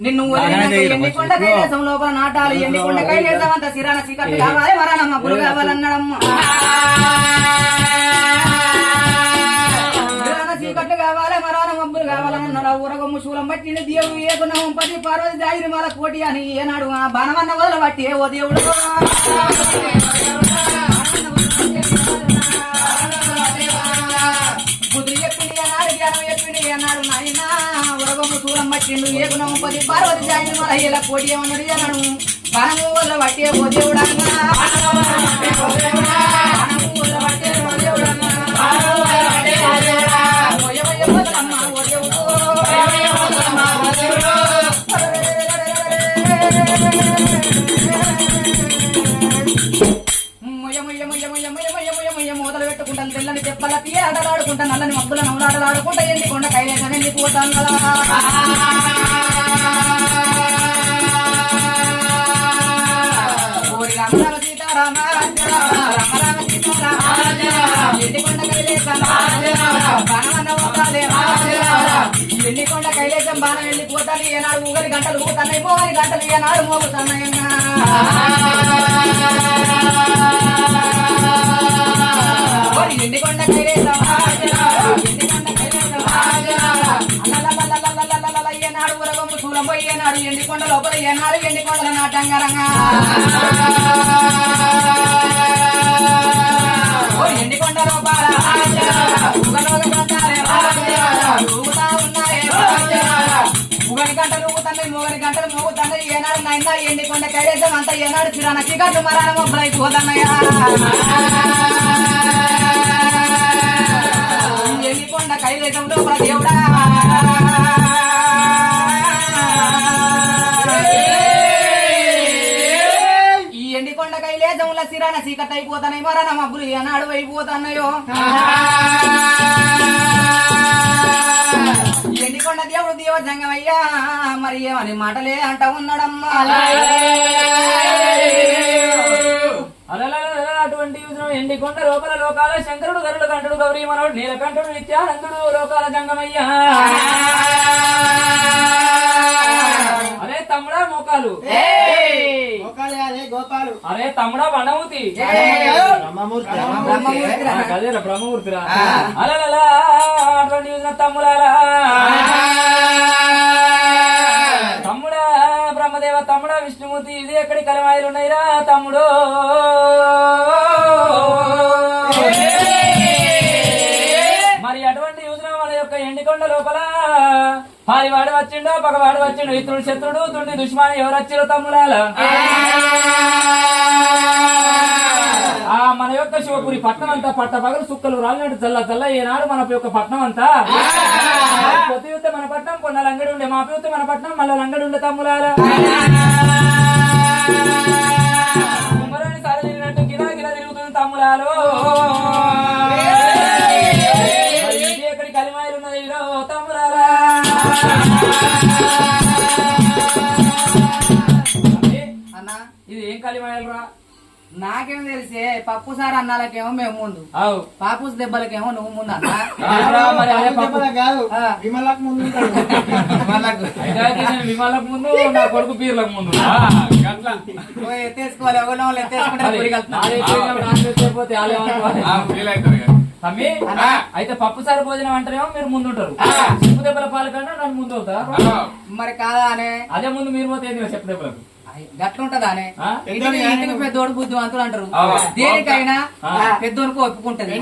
నిన్ను ఎండికొండ కైలాసం లోపల నాటాలు ఎండికొండ కైలాసం అంత సిరాన చీకట్లు కావాలి మరణ మబ్బులు కావాలన్నాడమ్మా. చీకట్లు కావాలి మరాన మబ్బులు కావాలన్నాడు. ఊరగమ్ము శూలం పట్టిన దేవుడు ఏకున్న పది పార్వతి జాగిరి మాల కోటి అని ఏనాడు ఆ బాణమన్న వదల పట్టి ఓ దేవుడు. పోటీ అన్నాడు నాయన ఉరగము దూరం పట్టిండు. ఏ గుణము పది పార్వతి జాయిన మరయ్యేలా పోటీ అన్నాడు అన్నాడు. పనము వల్ల పట్టే పోదేవుడన్నా ముయ్య ముయ్య ముయ్య ముయ్య ముయ్య ముయ్య ఆడుకుంటాను తెల్లని చెప్పల తీయ ఆటలాడుకుంటా నల్లని మబ్బుల నవ్వులాటలాడుకుంటా ఎన్ని కొండ కైలాసం ఎన్ని పోతాంగలా సీతారామ రామ రామ కొండ కైలాసం ఎన్ని వెళ్ళి ఏనాడు ఊగలి గంటలు ఊగుతాయి పోవాలి గంటలు ఏనాడు మోగుతానయ్యా ఎండికొండ కైవేసం ఎండికొండ ఏనాడు ఉరగొమ్ము చూలం పోయి ఏనాడు ఎండికొండ లోపల ఏనాడు ఎండికొండల నాటంగరంగా ఎండికొండ లోపల గంటలు ఊగుతండి మూగని గంటలు మూగుతండి ఏనాడు నైనా ఎండికొండ కైవేసం అంతా ఏనాడు కొండ ఎండికొండ దేవుడా. ఈ ఎండికొండ కైలేసంలో సిరాన సీకట్ అయిపోతానై మరణ మబ్బులు ఏనాడు అయిపోతున్నాయో ఎండికొండ దేవుడు దేవజంగమయ్యా మరి ఏమని మాటలే అంట ఉన్నాడమ్మా. అటువంటి యుద్ధం ఎండికొండ లోపల లోకాల శంకరుడు గరుడు కంటుడు గౌరీ మనోడు నీలకంఠుడు నిత్యానందుడు లోకాల జంగమయ్య. అరే తమ్ముడా మోకాలు. అరే తమ్ముడా. ఆ, అదేరా బ్రహ్మమూర్తిరా. అలలలా అటువంటి యుద్ధం బ్రహ్మదేవ తమ్ముడా విష్ణుమూర్తి ఇది ఎక్కడి కలిమాయలు ఉన్నాయిరా తమ్ముడు? మరి అటువంటి యోజన మన యొక్క ఎండికొండ లోపల పారివాడు వచ్చిండో పగవాడు వచ్చిండు ఇతరుడు శత్రుడు తుండి దుష్మాని ఎవరు వచ్చిరో తమ్ముడాల యొక్క శివపురి పట్నం అంతా పట్ట పగలు సుక్కలు రాలినట్టు చల్ల చల్ల ఏనాడు మన యొక్క పట్నం అంతా కొత్త యుద్ధ మన పట్నం కొన్న లంగడి ఉండే మా యుద్ధ మన పట్నం మళ్ళా లంగడి ఉండే తమ్ములారా. కుమ్మరాని సారి తిరిగినట్టు గిరా గిరా తిరుగుతుంది తమ్ములాలు ఎక్కడి కలిమాయలు ఉన్నది తమ్ములారా. ఏ, అన్నా. ఇది ఏం కలిమాయలు రా నాకేం తెలిసే పప్పు సార్ అన్నాలకేమో మేము ముందు. పాపూస్ దెబ్బలకేమో నువ్వు ముందు విమలకు కొడుకు పీర్లకు ముందు తమ్మి అయితే పప్పు సారి భోజనం అంటారేమో మీరు ముందు ఉంటారు. చెప్పు దెబ్బల పాలకంటే నన్ను ముందు అవుతారు. మరి కాదా అనే? అదే ముందు మీరు పోతే చెప్పు దెబ్బలకు? గట్లుంటదానే? పెద్దోడు బుద్ధిమంతులు అంటారు. దేనికైనా పెద్దోనికి ఒప్పుకుంటది.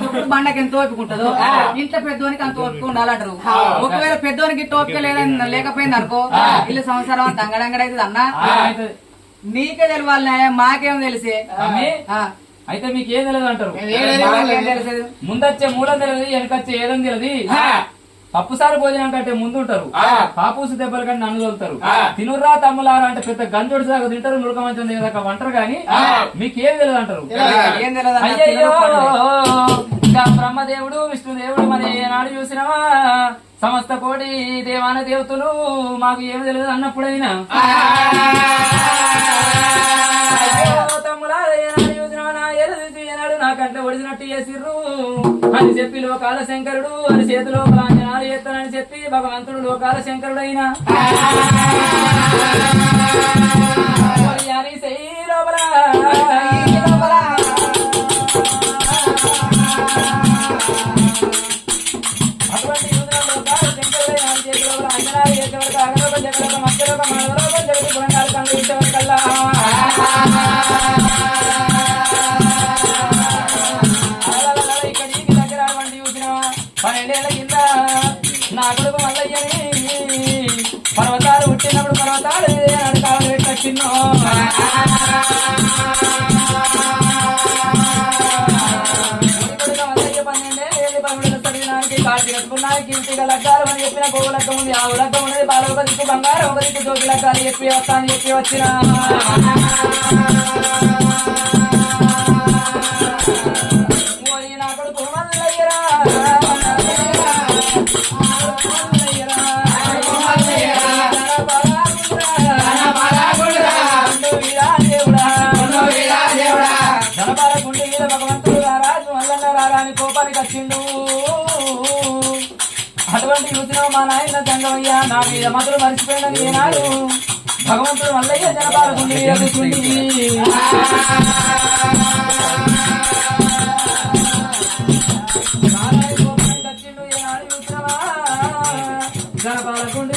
తొప్పుడు బండకి ఎంత ఓపుకుంటుందో ఇంట్లో పెద్దోనికి అంత ఓపిక ఉండాలంటారు. ఒకవేళ పెద్దోనికి ఓపిక లేదని లేకపోయింది అనుకో ఇల్లు సంవత్సరం అంత అంగడంగడైతుంది అన్న నీకే తెలియాలి మాకేం తెలిసే? అయితే మీకు ఏం తెలియదు అంటారు? ముందొచ్చే మూడం తెలియదు వెనకొచ్చే ఏదని తెలియదు పప్పు సారు భోజనం కంటే ముందు ఉంటారు పాపూసు దెబ్బలు కంటే నన్ను తోలుతారు. తినుర్రా తమ్ములారా అంటే పెద్ద గంజోడు సాగు తింటారు నుడక మంచం దిగదాకా వంటరు కానీ మీకు ఏం తెలియదు అంటారు? బ్రహ్మదేవుడు విష్ణుదేవుడు మరి ఏనాడు చూసినావా సమస్త కోటి దేవాన దేవతలు మాకు ఏమి తెలియదు అన్నప్పుడైనా. అని చెప్పి లోకాల శంకరుడు అని చేతిలో లాంఛనాలు చేస్తానని చెప్పి భగవంతుడు లోకాల శంకరుడు అయినా అని చెప్పిన గోవు ఉంది ఆవు లగ్గం ఉన్నది బాల దిక్కు బంగారం ఒక దిక్కు జోకి లగ్గాలు చెప్పి వస్తాను చెప్పి వచ్చిన. అటువంటి రుచిన మా నాయన తంగమయ్య నా మీద మధురు మర్చిపోయినది ఏనాడు భగవంతుడు మల్లయ్య జనపాలకుండి మీద కూర్చుండి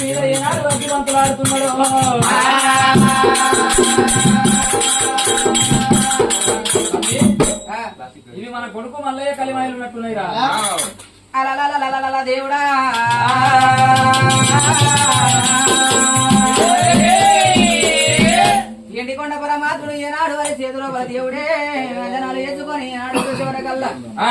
మీద ఏనాడు వడ్డీవంతులాడుతున్నాడు ఇవి మన కొడుకు మల్లయ్య కలిమాయలు ఉన్నట్టున్నాయిరా. అలా దేవుడా. ఎండికొండ పరమాత్ముడు ఏనాడు వారి చేతిలో దేవుడే. అంజనాలు వేసుకొని ఆడు చూసేవరకల్లా ఆ